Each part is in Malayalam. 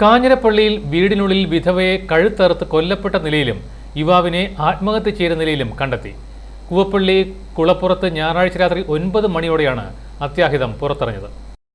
കാഞ്ഞിരപ്പള്ളിയിൽ വീടിനുള്ളിൽ വിധവയെ കഴുത്തറുത്ത് കൊല്ലപ്പെട്ട നിലയിലും യുവാവിനെ ആത്മഹത്യ ചെയ്ത നിലയിലും കണ്ടെത്തി. കുവപ്പള്ളി കുളപ്പുറത്ത് ഞായറാഴ്ച രാത്രി ഒൻപത് മണിയോടെയാണ് അത്യാഹിതം പുറത്തറിഞ്ഞത്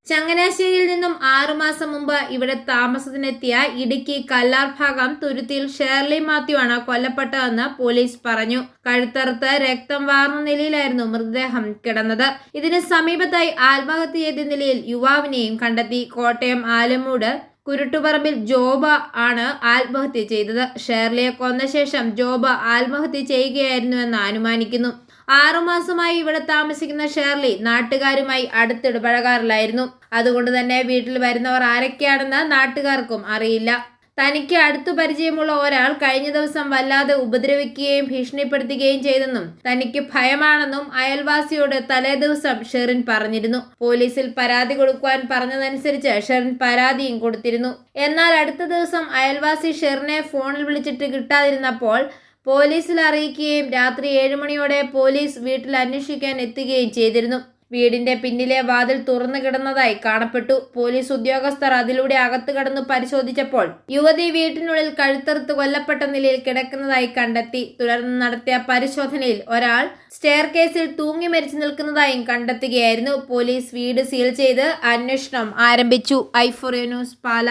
ചങ്ങനാശ്ശേരിയിൽ നിന്നും ആറുമാസം മുമ്പ് ഇവിടെ താമസത്തിനെത്തിയ ഇടുക്കി കല്ലാർ ഭാഗം തുരുത്തിയിൽ ഷേർലി മാത്യു ആണ് കൊല്ലപ്പെട്ടതെന്ന് പോലീസ് പറഞ്ഞു. കഴുത്തറുത്ത് രക്തം വാർന്ന നിലയിലായിരുന്നു മൃതദേഹം കിടന്നത്. ഇതിന് സമീപത്തായി ആത്മഹത്യ ചെയ്ത നിലയിൽ യുവാവിനെയും കണ്ടെത്തി. കോട്ടയം ആലമൂട് കുരുട്ടുപറമ്പിൽ ജോബ ആണ് ആത്മഹത്യ ചെയ്തത്. ഷേർലിയെ കൊന്ന ശേഷം ജോബ ആത്മഹത്യ ചെയ്യുകയായിരുന്നുവെന്ന് അനുമാനിക്കുന്നു. ആറുമാസമായി ഇവിടെ താമസിക്കുന്ന ഷേർലി നാട്ടുകാരുമായി അടുത്തിടപഴകാറില്ലായിരുന്നു അതുകൊണ്ട് തന്നെ വീട്ടിൽ വരുന്നവർ ആരൊക്കെയാണെന്ന് നാട്ടുകാർക്കും അറിയില്ല. തനിക്ക് അടുത്തു പരിചയമുള്ള ഒരാൾ കഴിഞ്ഞ ദിവസം വല്ലാതെ ഉപദ്രവിക്കുകയും ഭീഷണിപ്പെടുത്തുകയും ചെയ്തെന്നും തനിക്ക് ഭയമാണെന്നും അയൽവാസിയോട് തലേ ദിവസം ഷെറിൻ പറഞ്ഞിരുന്നു. പോലീസിൽ പരാതി കൊടുക്കുവാൻ പറഞ്ഞതനുസരിച്ച് ഷെറിൻ പരാതിയും കൊടുത്തിരുന്നു. എന്നാൽ അടുത്ത ദിവസം അയൽവാസി ഷെറിനെ ഫോണിൽ വിളിച്ചിട്ട് കിട്ടാതിരുന്നപ്പോൾ പോലീസിൽ അറിയിക്കുകയും രാത്രി ഏഴ് മണിയോടെ പോലീസ് വീട്ടിൽ അന്വേഷിക്കാൻ എത്തുകയും ചെയ്തിരുന്നു. വീടിന്റെ പിന്നിലെ വാതിൽ തുറന്നു കിടന്നതായി കാണപ്പെട്ടു. പോലീസ് ഉദ്യോഗസ്ഥർ അതിലൂടെ അകത്തു കടന്നു പരിശോധിച്ചപ്പോൾ യുവതി വീട്ടിനുള്ളിൽ കഴുത്തറുത്ത് കൊല്ലപ്പെട്ട നിലയിൽ കിടക്കുന്നതായി കണ്ടെത്തി. തുടർന്ന് നടത്തിയ പരിശോധനയിൽ ഒരാൾ സ്റ്റെയർ കേസിൽ തൂങ്ങി മരിച്ചു നിൽക്കുന്നതായും കണ്ടെത്തുകയായിരുന്നു. പോലീസ് വീട് സീൽ ചെയ്ത് അന്വേഷണം ആരംഭിച്ചു. ഐഫോറിയ ന്യൂസ് പാല.